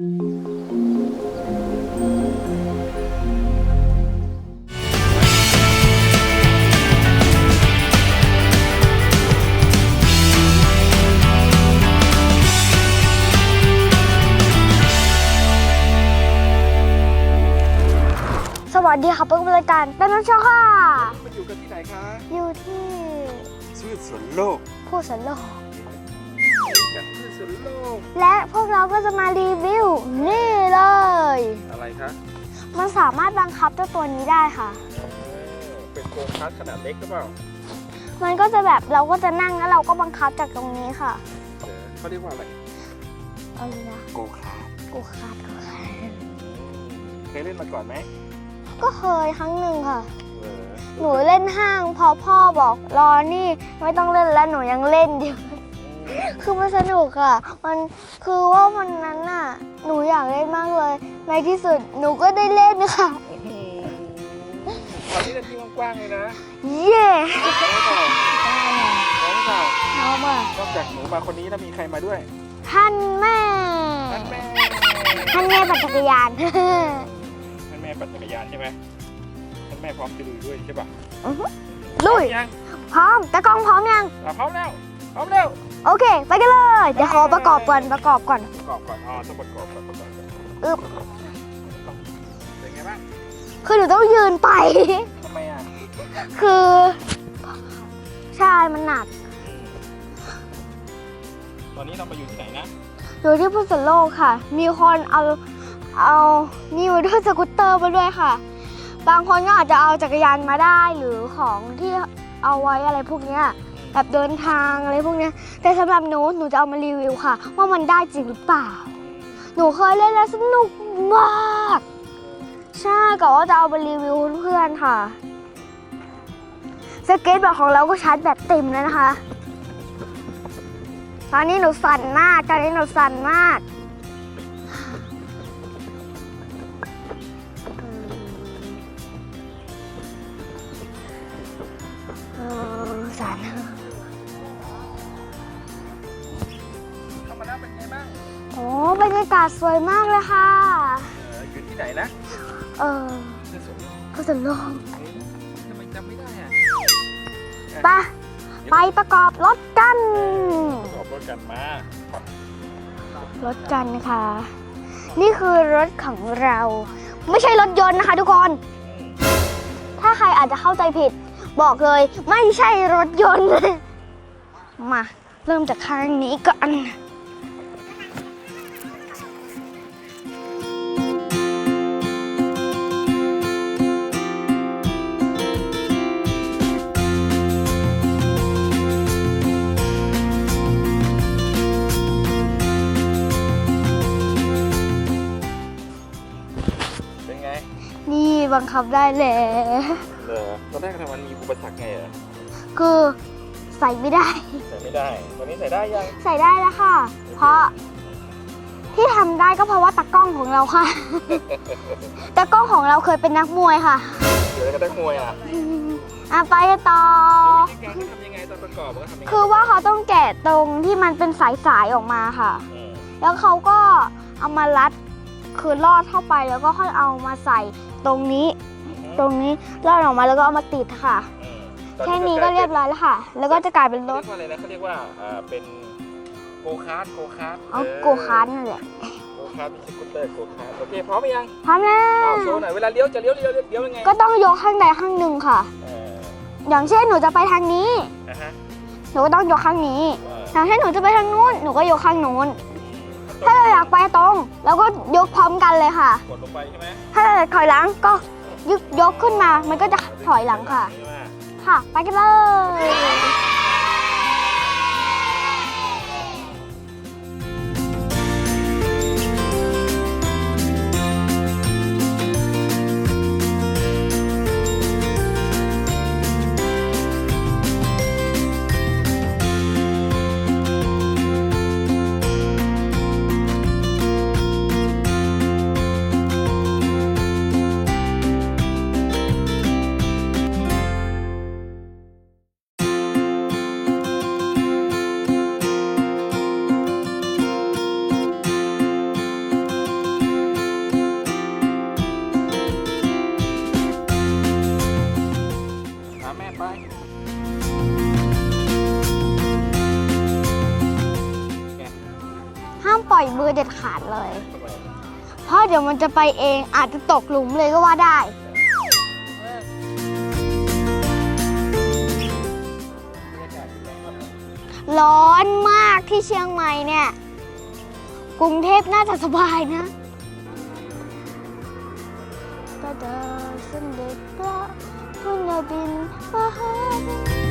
สวัสดีค่ะเปิ้ลรายการเป็นน้องชอค่ะ มาอยู่กันที่ไหนคะ อยู่ที่พืชสวนโลก ผู้สนโลก กับพืชสวนโลก และพวกเราก็จะมารีวิว นี่เลย อะไรคะมันสามารถบังคับเจ้าตัวนี้ได้ค่ะเออเป็นโกคาร์ทขนาดเล็กหรือเปล่ามันก็จะแบบเราก็จะนั่งแล้วเราก็บังคับจากตรงนี้ค่ะเออเขาเรียกว่าอะไรเอาเลยนะโกคาร์ทกูคาดกูคาดเคยเล่นมาก่อนไหมก็เคยครั้งหนึ่งค่ะ เออหนูเล่นห้างพอพ่อบอกรอนี่ไม่ต้องเล่นแล้วหนูยังเล่นอยู่ คือมันสนุกอะมันคือว่าวันนั้นน่ะ หนูอยากเล่นมากเลย ในที่สุดหนูก็ได้เล่นค่ะตอนนี้เล่นที่กว้างๆเลยนะเย้น้องเปล่าน้องเปล่าเอามานอกจากหนูมาคนนี้แล้วมีใครมาด้วยท่านแม่ท่านแม่ท่านแม่ปั่นจักรยานท่านแม่ปั่นจักรยานใช่ไหมท่านแม่พร้อมจะลุยด้วยใช่ปะลุยพร้อมยังพร้อมตะกล้องพร้อมยังอะพร้อมแล้ว พร้อมแล้วโอเค ไปกันเลยเดี๋ยวขอประกอบก่อนประกอบก่อน ประกอบก่อนอ๋อต้องประกอบก่อนประกอบก่อนอึ๊บ เป็นไงบ้างคือหนูต้องยืนไป ทำไมอะคือใช่มันหนักตอนนี้เรามาอยู่ที่ไหนนะอยู่ที่พุทธโลกค่ะ มีคนเอาเอานี่มาด้วยสกูตเตอร์มาด้วยค่ะ บางคนก็อาจจะเอาจักรยานมาได้หรือของที่เอาไว้อะไรพวกเนี้ย แบบเดินทางอะไรพวกเนี้ยแต่สำหรับหนูหนูจะเอามารีวิวค่ะ ว่ามันได้จริงหรือเปล่า หนูเคยเล่นแล้วสนุกมากใช่ก็ว่าจะเอามารีวิวเพื่อนๆค่ะสเก็ตบอร์ดของเราก็ชาร์จแบตเต็มแล้วนะคะ ตอนนี้หนูสั่นมาก ตอนนี้หนูสั่นมากากาศสวยมากเลยค่ะ เอออยู่ที่ไหนนะเออที่สวนโลกพุทธโลกเอ๊ะทำไมจำไม่ได้อะไปไปประกอบรถกันประกอบรถกันมารถกันนะคะ นี่คือรถของเรา ไม่ใช่รถยนต์นะคะทุกคน ถ้าใครอาจจะเข้าใจผิด บอกเลย ไม่ใช่รถยนต์ มา เริ่มจากข้างนี้ก่อนเป็น บังคับได้แล้วเหรอตอนแรกทำไมมันมีอุปสรรคไงเหรอคือใส่ไม่ได้ ใส่ไม่ได้ ตอนนี้ใส่ได้ยัง ใส่ได้แล้วค่ะ เพราะที่ทำได้ก็เพราะว่าตากล้องของเราค่ะ ตากล้องของเราเคยเป็นนักมวยค่ะเดี๋ยวจะได้มวยอะอะไปกันต่อ วิธีการที่ทำยังไงตอนประกอบก็ทำยังไงคือว่าเขาต้องแกะตรงที่มันเป็นสายๆออกมาค่ะอืมแล้วเขาก็เอามารัดคือลอดเข้าไปแล้วก็ค่อยเอามาใส่ ตรงนี้ ตรงนี้ลอดออกมาแล้วก็เอามาติดค่ะอืมตอแค่นี้ก็เรียบร้อยแล้วค่ะ แล้วก็จะกลายเป็นรเรีถยกว่าอะไรนะเขาเรียกว่าอ่าเป็นโกคาร์ทโกคาร์ทเอาโกคาร์ทนั่นแหละโกคาร์ทมีสกูตเตอร์โกคาร์ทโอเคพร้อมไหมยังพร้อมแล้อ้าววโชว์หน่อยเวลาเลี้ยวจะเลี้ยวเลี้ยวเลี้ยวยังไงก็ต้องยกข้างใดข้างหนึ่งค่ะ เอออย่างเช่นหนูจะไปทางนี้นะฮะหนูก็ต้องยกข้างนี้ เอออย่างเช่นหนูจะไปทางนู้น หนูก็ยกข้างนู้น ถ้าเราอยากไปตรงเราก็ยกพร้อมกันเลยค่ะ กดลงไปใช่ไหมถ้าเราอยากถอยหลังก็ยึกยกขึ้นมา มันก็จะถอยหลังค่ะ ใช่ไหม ค่ะ ไปกันเลย เดี๋ยวมันจะไปเองอาจจะตกหลุมเลยก็ว่าได้ ร้อนมากที่เชียงใหม่เนี่ย กรุงเทพน่าจะสบายนะก็เดินเส้นเด็กพระคุณบินมาหา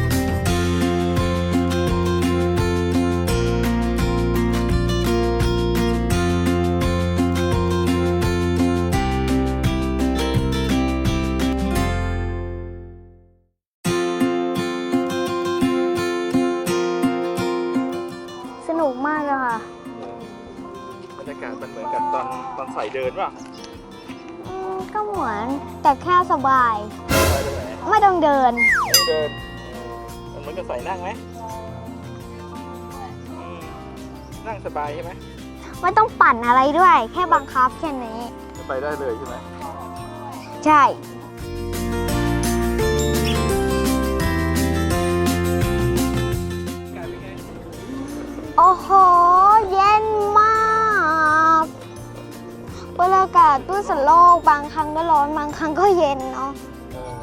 ใส่เดินป่ะอืมก็เหมือนแต่แค่สบาย ไปตรงไหนไม่ต้องเดินไม่เดินเออมันเหมือนกับใส่นั่งไหมอืมนั่งสบายใช่ไหมไม่ต้องปั่นอะไรด้วย แค่บังคับแค่นี้ จะไปได้เลยใช่ไหม ใช่ บางครั้งก็ร้อนบางครั้งก็เย็นเนาะเออ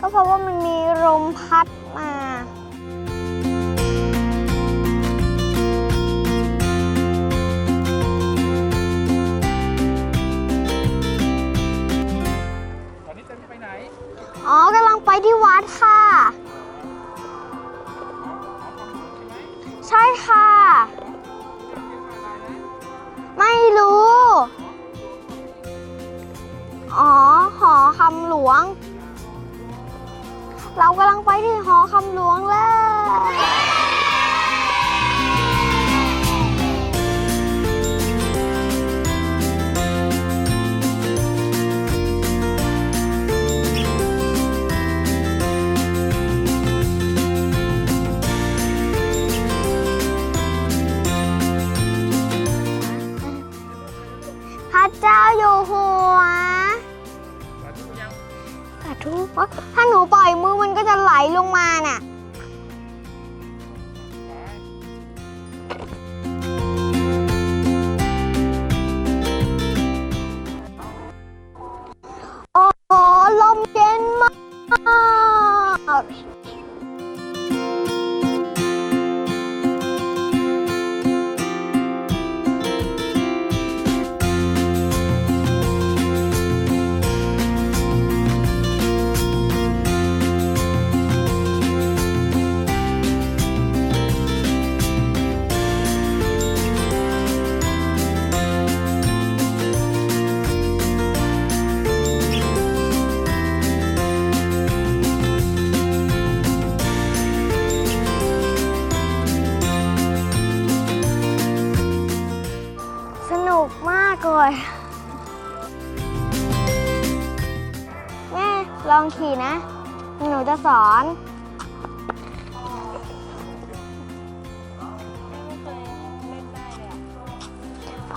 ก็เพราะว่ามันมีลมพัดมาตอนนี้จะไปไหนอ๋อกำลังไปที่วัดค่ะ หัวมาดูยังสาธุถ้าหนูปล่อยมือมันก็จะไหลลงมาน่ะ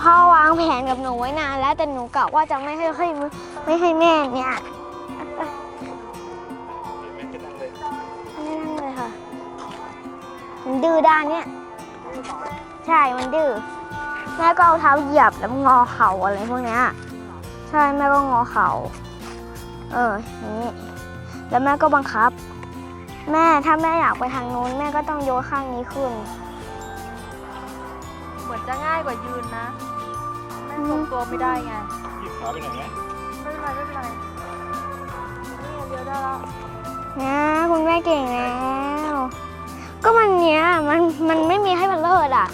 พ่อวางแผนกับหนูไว้นานแล้วแต่หนูกะว่าจะไม่ให้ให้ไม่ให้แม่เนี่ยไหมจะนั่งเลยไม่นั่งเลยค่ะ มันดื้อด้านเนี่ย ใช่ มันดื้อ แม่ก็เอาเท้าเหยียบแล้วงอเข่าอะไรพวกเนี้ย ใช่ แม่ก็งอเข่า เออนี้ แล้วแม่ก็บังคับ แม่ถ้าแม่อยากไปทางนู้นแม่ก็ต้องโยกข้างนี้ขึ้น เหมือนจะง่ายกว่ายืนนะ ทรงตัวไม่ได้ไงยืดขาไปหน่อยไหมไม่เป็นไรไม่เป็นไรนี่ไงเดียวได้แล้วนะคุณแม่เก่งแล้ว ก็มันเนี้ยมันมันไม่มีให้มันเลิศอะ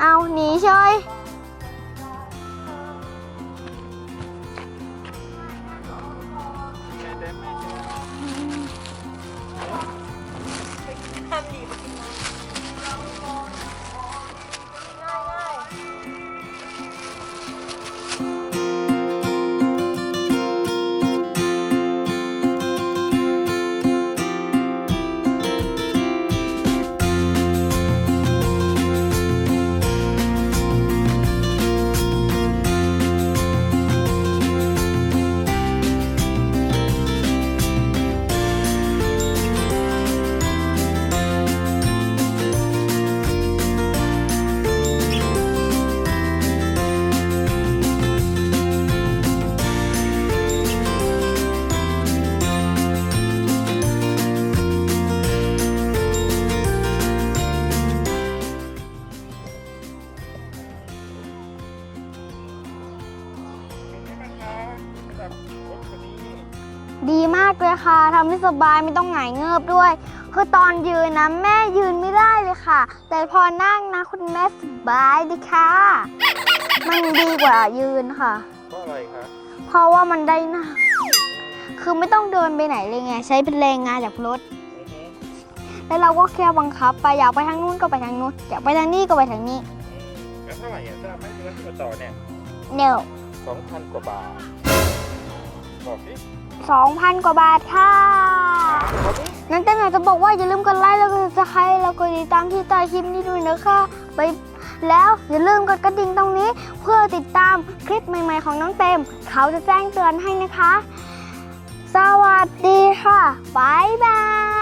เอาหนีเฉย เลยค่ะทำให้สบายไม่ต้องหงายเงิบด้วย คือตอนยืนนะแม่ยืนไม่ได้เลยค่ะ แต่พอนั่งนะคุณแม่สบายดีค่ะ มันดีกว่ายืนค่ะ เพราะอะไรคะเพราะว่ามันได้นะคือไม่ต้องเดินไปไหนเลยไงใช้เป็นแรงงานจากรถอือฮึแล้วเราก็แค่บังคับ ไปอยากไปทางนู้นก็ไปทางนู้นอยากไปทางนี้ก็ไปทางนี้อืมแล้วเท่าไหร่อะทราบไหมที่วัดที่มาต่อเนี่ยเดี๋ยวสองพันกว่าบาท บอกสิสองพันกว่าบาทค่ะบอกสินั้นแต่อยากจะบอกว่าอย่าลืมกดไลค์แล้วก็จะใครแล้วก็ติดตามที่ใต้คลิปนี้ด้วยนะคะไปแล้วอย่าลืมกดกระดิ่งตรงนี้ เพื่อติดตามคลิปใหม่ ๆ ของน้องเต็ม เขาจะแจ้งเตือนให้นะคะ สวัสดีค่ะ บ๊ายบาย